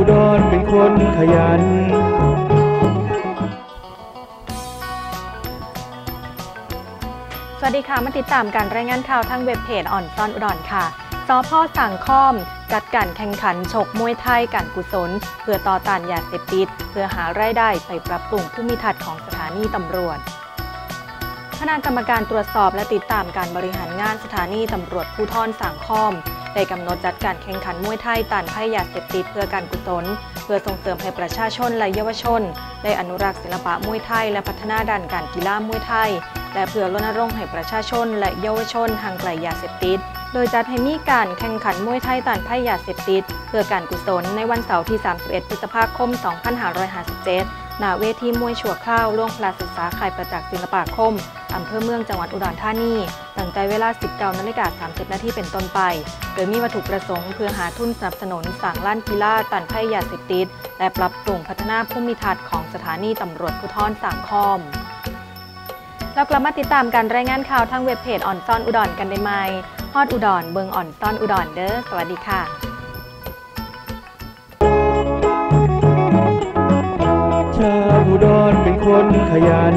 คนขยัน สวัสดีค่ะ มาติดตามการรายงานข่าวทางเว็บเพจอ่อนซอนอุดรค่ะสพสั่งค้อม จัดการแข่งขันชกมวยไทยการกุศล เพื่อต่อต้านยาเสพติด เพื่อหารายได้ไปปรับปรุงผู้มีทัศน์ของสถานีตำรวจคณะกรรมการตรวจสอบและติดตามการบริหารงานสถานีตำรวจภูธรสังคอม ได้กำหนดจัดการแข่งขันมวยไทยต้านภัยยาเสพติดเพื่อการกุศล เพื่อส่งเสริมให้ประชาชนและเยาวชน ได้อนุรักษ์ศิลปะมวยไทย และพัฒนาด้านการกีฬามวยไทย และเพื่อรณรงค์ให้ประชาชน และเยาวชนห่างไกลยาเสพติด โดยจัดให้มีการแข่งขันมวยไทยต้านภัยยาเสพติด เพื่อการกุศลในวันเสาร์ที่ 31 พฤษภาคม 2557 ณเวทีมวยชั่วคราวโรงพลาศึกษาข่ายประจักษ์ศิลปาคม อำเภอเมืองจังหวัดอุดรธานีตั้งแต่เวลา 19นาฬิกา30 นาทีเป็นต้นไป โดยมีวัตถุประสงค์เพื่อหาทุนสนับสนุนสั่งล้านกีฬาต้านภัยยาเสพติด และปรับปรุงพัฒนาภูมิทัศน์ของสถานีตำรวจภูธรสังคอมเรากลับมาติดตามการรายงานข่าวทางเว็บเพจอ่อนซ่อนอุดรกันได้ไหมฮอดอุดรเบิงอ่อนซ่อนอุดรเด้อสวัสดีค่ะ คนขยัน